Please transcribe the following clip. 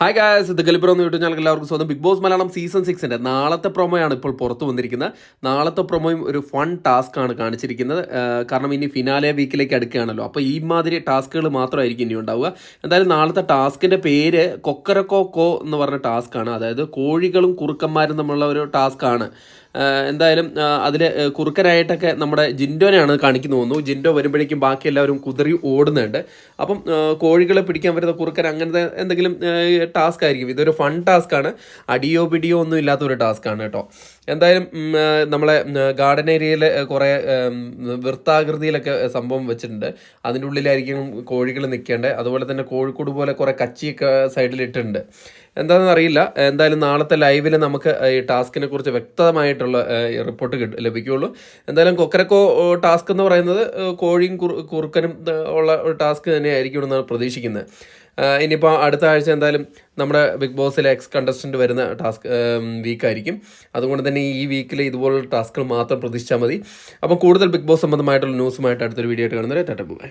Hi guys ഇത് ഗലിബ്രോ എന്ന് YouTube channel എല്ലാവർക്കും സ്വന്തം ബിഗ് ബോസ് മലയാളം സീസൺ സിക്സിന്റെ നാളത്തെ പ്രൊമോയാണ് ഇപ്പോൾ പുറത്തു വന്നിരിക്കുന്നത്. നാളത്തെ പ്രൊമോയും ഒരു ഫൺ ടാസ്ക് ആണ് കാണിച്ചിരിക്കുന്നത്. കാരണം ഇനി ഫിനാലെ വീക്കിലേക്ക് അടുക്കുകയാണല്ലോ. അപ്പോൾ ഈ മാതിരി ടാസ്കുകൾ മാത്രമായിരിക്കും ഇനി ഉണ്ടാവുക. എന്തായാലും നാളത്തെ ടാസ്കിന്റെ പേര് കൊക്കരക്കോ കോ എന്ന് പറഞ്ഞ ടാസ്ക്കാണ് അതായത് കോഴികളും കുറുക്കന്മാരും തമ്മിലുള്ള ഒരു ടാസ്ക്കാണ് എന്തായാലും അതിൽ കുറുക്കനായിട്ടൊക്കെ നമ്മുടെ ജിൻഡോനെയാണ് കാണിക്കുന്നു തോന്നുന്നു. ജിൻഡോ വരുമ്പോഴേക്കും ബാക്കി എല്ലാവരും കുതിറി ഓടുന്നുണ്ട്. അപ്പം കോഴികളെ പിടിക്കാൻ വരുന്ന കുറുക്കൻ അങ്ങനത്തെ എന്തെങ്കിലും ടാസ്ക് ആയിരിക്കും. ഇതൊരു ഫൺ ടാസ്ക് ആണ്. അടിയോ പിടിയോ ഒന്നും ഇല്ലാത്ത ഒരു ടാസ്ക് ആണ് കേട്ടോ. എന്തായാലും നമ്മളെ ഗാർഡൻ ഏരിയയിൽ കുറേ വൃത്താകൃതിയിലൊക്കെ സംഭവം വെച്ചിട്ടുണ്ട്. അതിന്റെ ഉള്ളിലായിരിക്കും കോഴികൾ നിൽക്കേണ്ടത്. അതുപോലെ തന്നെ കോഴിക്കോട് പോലെ കുറേ കച്ചിയൊക്കെ സൈഡിലിട്ടുണ്ട്. എന്താണെന്ന് അറിയില്ല. എന്തായാലും നാളത്തെ ലൈവിൽ നമുക്ക് ഈ ടാസ്കിനെ കുറിച്ച് വ്യക്തമായിട്ടുള്ള റിപ്പോർട്ട് കിട്ടും ലഭിക്കുകയുള്ളൂ. എന്തായാലും കൊക്കരക്കോ ടാസ്ക് എന്ന് പറയുന്നത് കോഴിയും കുറു- കുറുക്കനും ഉള്ള ടാസ്ക് തന്നെയായിരിക്കും എന്നാണ് പ്രതീക്ഷിക്കുന്നത് ഇനിയിപ്പോൾ അടുത്ത ആഴ്ച എന്തായാലും നമ്മുടെ ബിഗ് ബോസിലെ എക്സ് കണ്ടസ്റ്റന്റ് വരുന്ന ടാസ്ക് വീക്കായിരിക്കും അതുകൊണ്ട് തന്നെ ഈ വീക്കിൽ ഇതുപോലുള്ള ടാസ്കുകൾ മാത്രം പ്രതീക്ഷിച്ചാൽ മതി. അപ്പോൾ കൂടുതൽ ബിഗ് ബോസ് സംബന്ധമായിട്ടുള്ള ന്യൂസുമായിട്ട് അടുത്തൊരു വീഡിയോ ആയിട്ട് കാണുന്നത് ടാറ്റ ബൈ.